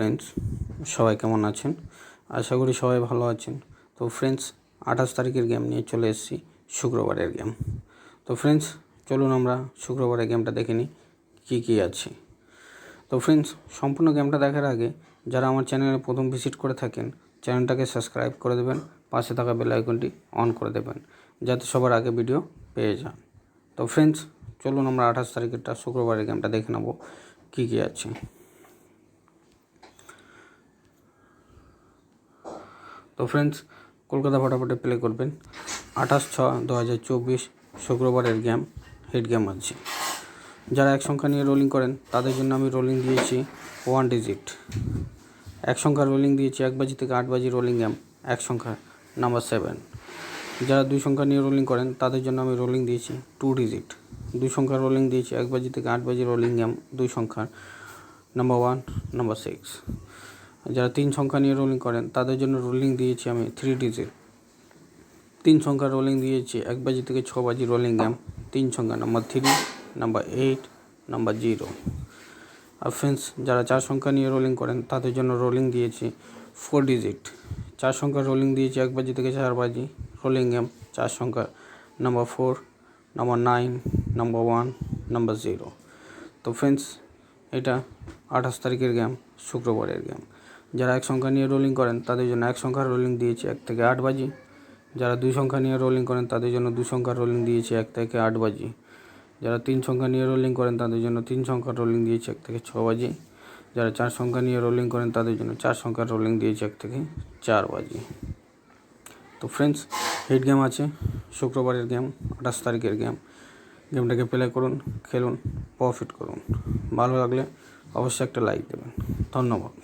Friends সবাই কেমন আছেন? আশা করি সবাই ভালো আছেন। তো ফ্রেন্ডস আঠাশ তারিখের গেম নিয়ে চলে এসেছি, শুক্রবারের গেম তো ফ্রেন্ডস চলুন আমরা শুক্রবারের গেমটা দেখে নিই, কী কী আছে। তো ফ্রেন্ডস সম্পূর্ণ গেমটা দেখার আগে, যারা আমার চ্যানেলে প্রথম ভিজিট করে থাকেন চ্যানেলটাকে সাবস্ক্রাইব করে দেবেন, পাশে থাকা বেল আইকনটি অন করে দেবেন, যাতে সবার আগে ভিডিও পেয়ে যান। তো ফ্রেন্ডস চলুন আমরা আঠাশ তারিখেরটা শুক্রবারের গেমটা দেখে নেব, কী কী আছে। তো ফ্রেন্ডস কলকাতা ফটাফটে প্লে করবেন। আঠাশ ছ দু হাজার চব্বিশ শুক্রবারের গেম হিট গেম আছে যারা এক সংখ্যা নিয়ে রোলিং করেন, তাদের জন্য আমি রোলিং দিয়েছি ওয়ান ডিজিট এক সংখ্যা রোলিং দিয়েছি এক বাজি থেকে আট বাজি রোলিং গেম এক সংখ্যা নাম্বার সেভেন যারা দুই সংখ্যা নিয়ে রোলিং করেন, তাদের জন্য আমি রোলিং দিয়েছি টু ডিজিট দুই সংখ্যা রোলিং দিয়েছি এক বাজি থেকে আট বাজি রোলিং গেম দুই সংখ্যার নাম্বার ওয়ান নাম্বার সিক্স যারা তিন সংখ্যা নিয়ে রোলিং করেন, তাদের জন্য রোলিং দিয়েছি আমি থ্রি ডিজিট তিন সংখ্যা রোলিং দিয়েছি, এক বাজি থেকে ছ বাজি রোলিং গেম তিন সংখ্যা number three number eight number zero আর ফ্রেন্ডস যারা চার সংখ্যা নিয়ে রোলিং করেন, তাদের জন্য রোলিং দিয়েছি ফোর ডিজিট চার সংখ্যা রোলিং দিয়েছি, এক বাজি থেকে চার বাজি রোলিং গেম চার সংখ্যা number four number nine number one number zero তো ফ্রেন্ডস এটা আঠাশ তারিখের গেম শুক্রবারের গেম যারা এক সংখ্যা নিয়ে রোলিং করেন, তাদের জন্য এক সংখ্যার রোলিং দিয়েছি এক থেকে আট বাজি। যারা দুই সংখ্যা নিয়ে রোলিং করেন, তাদের জন্য দু সংখ্যার রোলিং দিয়েছি এক থেকে আট বাজি। যারা তিন সংখ্যা নিয়ে রোলিং করেন, তাদের জন্য তিন সংখ্যার রোলিং দিয়েছি এক থেকে ছ বাজি। যারা চার সংখ্যা নিয়ে রোলিং করেন, তাদের জন্য চার সংখ্যার রোলিং দিয়েছি এক থেকে চার বাজি। তো ফ্রেন্ডস হেড গেম আছে, শুক্রবারের গেম আঠাশ তারিখের গেম গেমটাকে প্লে করুন, খেলুন প্রফিট করুন। ভালো লাগলে অবশ্যই একটা লাইক দেবেন। ধন্যবাদ।